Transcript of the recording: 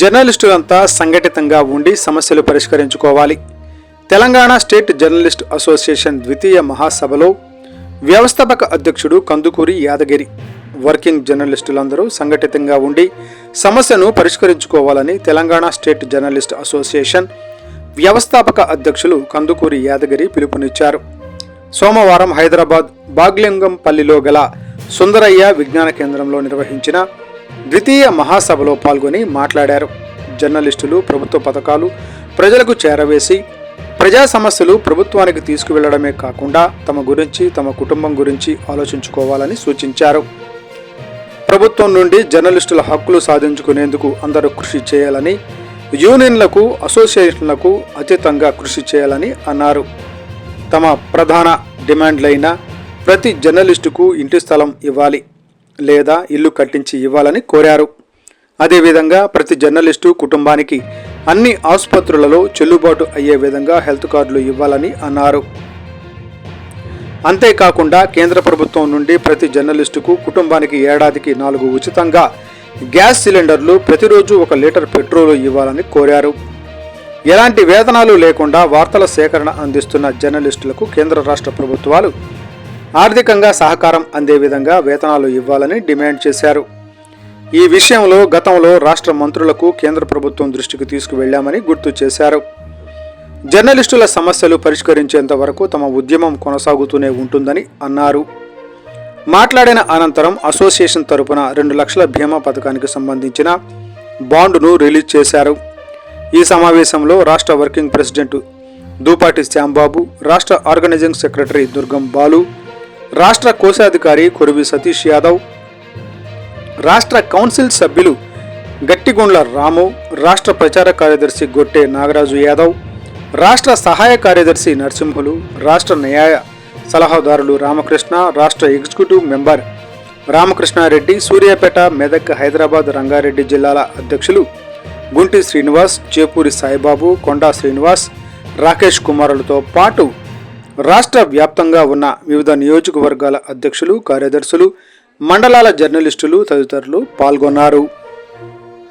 జర్నలిస్టులంతా సంఘటితంగా ఉండి సమస్యలు పరిష్కరించుకోవాలి. తెలంగాణ స్టేట్ జర్నలిస్ట్ అసోసియేషన్ ద్వితీయ మహాసభలో వ్యవస్థాపక అధ్యక్షుడు కందుకూరి యాదగిరి. వర్కింగ్ జర్నలిస్టులందరూ సంఘటితంగా ఉండి సమస్యను పరిష్కరించుకోవాలని తెలంగాణ స్టేట్ జర్నలిస్ట్ అసోసియేషన్ వ్యవస్థాపక అధ్యక్షులు కందుకూరి యాదగిరి పిలుపునిచ్చారు. సోమవారం హైదరాబాద్ బాగ్లింగంపల్లిలో గల సుందరయ్య విజ్ఞాన కేంద్రంలో నిర్వహించిన ద్వితీయ మహాసభలో పాల్గొని మాట్లాడారు. జర్నలిస్టులు ప్రభుత్వ పథకాలు ప్రజలకు చేరవేసి ప్రజా సమస్యలు ప్రభుత్వానికి తీసుకువెళ్ళడమే కాకుండా తమ గురించి తమ కుటుంబం గురించి ఆలోచించుకోవాలని సూచించారు. ప్రభుత్వం నుండి జర్నలిస్టుల హక్కులు సాధించుకునేందుకు అందరూ కృషి చేయాలని యూనియన్లకు అసోసియేషన్లకు అతీతంగా కృషి చేయాలని అన్నారు. తమ ప్రధాన డిమాండ్లైన ప్రతి జర్నలిస్టుకు ఇంటి స్థలం ఇవ్వాలి. లేదా ఇల్లు కట్టించి ఇవ్వాలని కోరారు. అదేవిధంగా ప్రతి జర్నలిస్టు కుటుంబానికి అన్ని ఆసుపత్రులలో చెల్లుబాటు అయ్యే విధంగా హెల్త్ కార్డులు ఇవ్వాలని అన్నారు. అంతేకాకుండా కేంద్ర ప్రభుత్వం నుండి ప్రతి జర్నలిస్టుకు కుటుంబానికి ఏడాదికి నాలుగు ఉచితంగా గ్యాస్ సిలిండర్లు ప్రతిరోజు ఒక లీటర్ పెట్రోలు ఇవ్వాలని కోరారు. ఎలాంటి వేతనాలు లేకుండా వార్తల సేకరణ అందిస్తున్న జర్నలిస్టులకు కేంద్ర రాష్ట్ర ప్రభుత్వాలు ఆర్థికంగా సహకారం అందే విధంగా వేతనాలు ఇవ్వాలని డిమాండ్ చేశారు. ఈ విషయంలో గతంలో రాష్ట్ర మంత్రులకు కేంద్ర ప్రభుత్వం దృష్టికి తీసుకువెళ్ళామని గుర్తు చేశారు. జర్నలిస్టుల సమస్యలు పరిష్కరించేంత వరకు తమ ఉద్యమం కొనసాగుతూనే ఉంటుందని అన్నారు. మాట్లాడిన అనంతరం అసోసియేషన్ తరపున రెండు లక్షల బీమా పథకానికి సంబంధించిన బాండును రిలీజ్ చేశారు. ఈ సమావేశంలో రాష్ట్ర వర్కింగ్ ప్రెసిడెంట్ దూపాటి శ్యాంబాబు రాష్ట్ర ఆర్గనైజింగ్ సెక్రటరీ దుర్గం బాలు రాష్ట్ర కోశాధికారి కొరివి సతీష్ యాదవ్ రాష్ట్ర కౌన్సిల్ సభ్యులు గట్టిగొండ్ల రాము రాష్ట్ర ప్రచార కార్యదర్శి గొట్టె నాగరాజు యాదవ్ రాష్ట్ర సహాయ కార్యదర్శి నరసింహులు రాష్ట్ర న్యాయ సలహాదారులు రామకృష్ణ రాష్ట్ర ఎగ్జిక్యూటివ్ మెంబర్ రామకృష్ణారెడ్డి సూర్యాపేట మెదక్ హైదరాబాద్ రంగారెడ్డి జిల్లాల అధ్యక్షులు గుంటి శ్రీనివాస్ చేపూరి సాయిబాబు కొండా శ్రీనివాస్ రాకేష్ కుమారులతో పాటు రాష్ట్ర వ్యాప్తంగా ఉన్న వివిధ నియోజకవర్గాల అధ్యక్షులు కార్యదర్శులు మండలాల జర్నలిస్టులు తదితరులు పాల్గొన్నారు.